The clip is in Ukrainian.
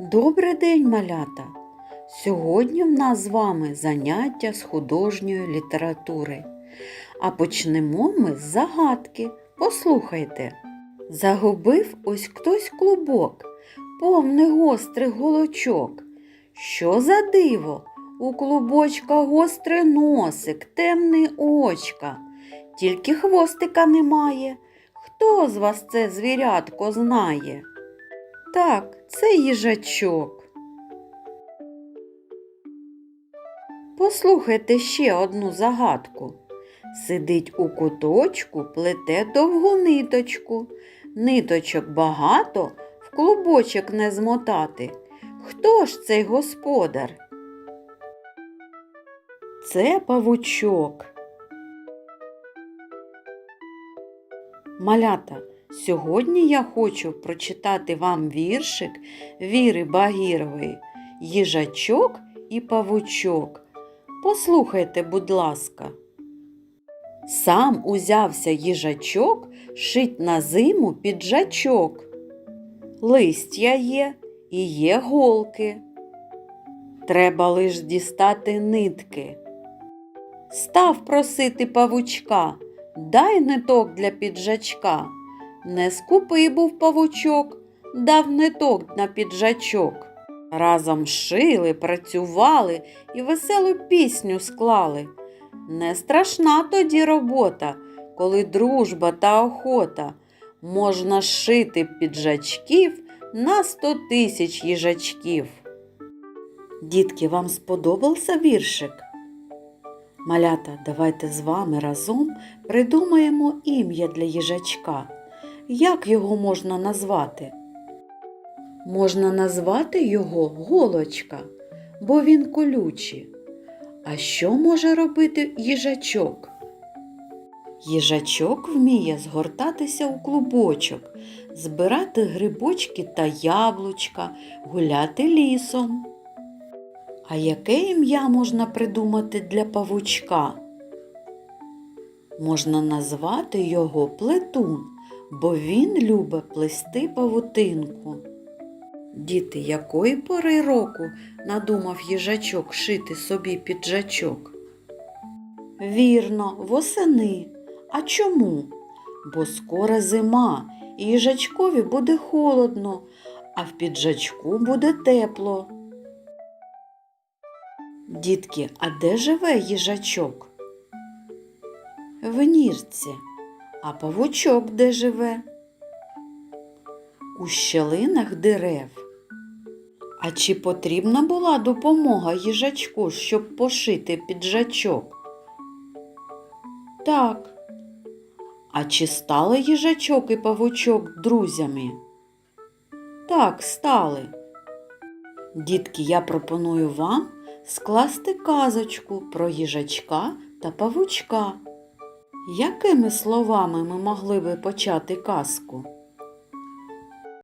Добрий день, малята! Сьогодні в нас з вами заняття з художньої літератури. А почнемо ми з загадки. Послухайте. Загубив ось хтось клубок, повний гострий голочок. Що за диво? У клубочка гострий носик, темний очка. Тільки хвостика немає. Хто з вас це звірятко знає? Так, це їжачок. Послухайте ще одну загадку. Сидить у куточку, плете довгу ниточку. Ниточок багато, в клубочок не змотати. Хто ж цей господар? Це павучок. Малята, сьогодні я хочу прочитати вам віршик Віри Багірової Їжачок і павучок. Послухайте, будь ласка. Сам узявся їжачок шить на зиму піджачок. Листя є і є голки. Треба лиш дістати нитки. Став просити павучка, дай ниток для піджачка. Не скупий був павучок, дав ниток на піджачок. Разом шили, працювали і веселу пісню склали. Не страшна тоді робота, коли дружба та охота. Можна шити піджачків на сто тисяч їжачків. Дітки, вам сподобався віршик? Малята, давайте з вами разом придумаємо ім'я для їжачка. Як його можна назвати? Можна назвати його голочка, бо він колючий. А що може робити їжачок? Їжачок вміє згортатися у клубочок, збирати грибочки та яблучка, гуляти лісом. А яке ім'я можна придумати для павучка? Можна назвати його плетун, бо він любить плести павутинку. Діти, якої пори року надумав їжачок шити собі піджачок? Вірно, восени. А чому? Бо скоро зима, і їжачкові буде холодно, а в піджачку буде тепло. Дітки, а де живе їжачок? В нірці. А павучок де живе? У щелинах дерев. А чи потрібна була допомога їжачку, щоб пошити піджачок? Так. А чи стали їжачок і павучок друзями? Так, стали. Дітки, я пропоную вам скласти казочку про їжачка та павучка. Якими словами ми могли би почати казку?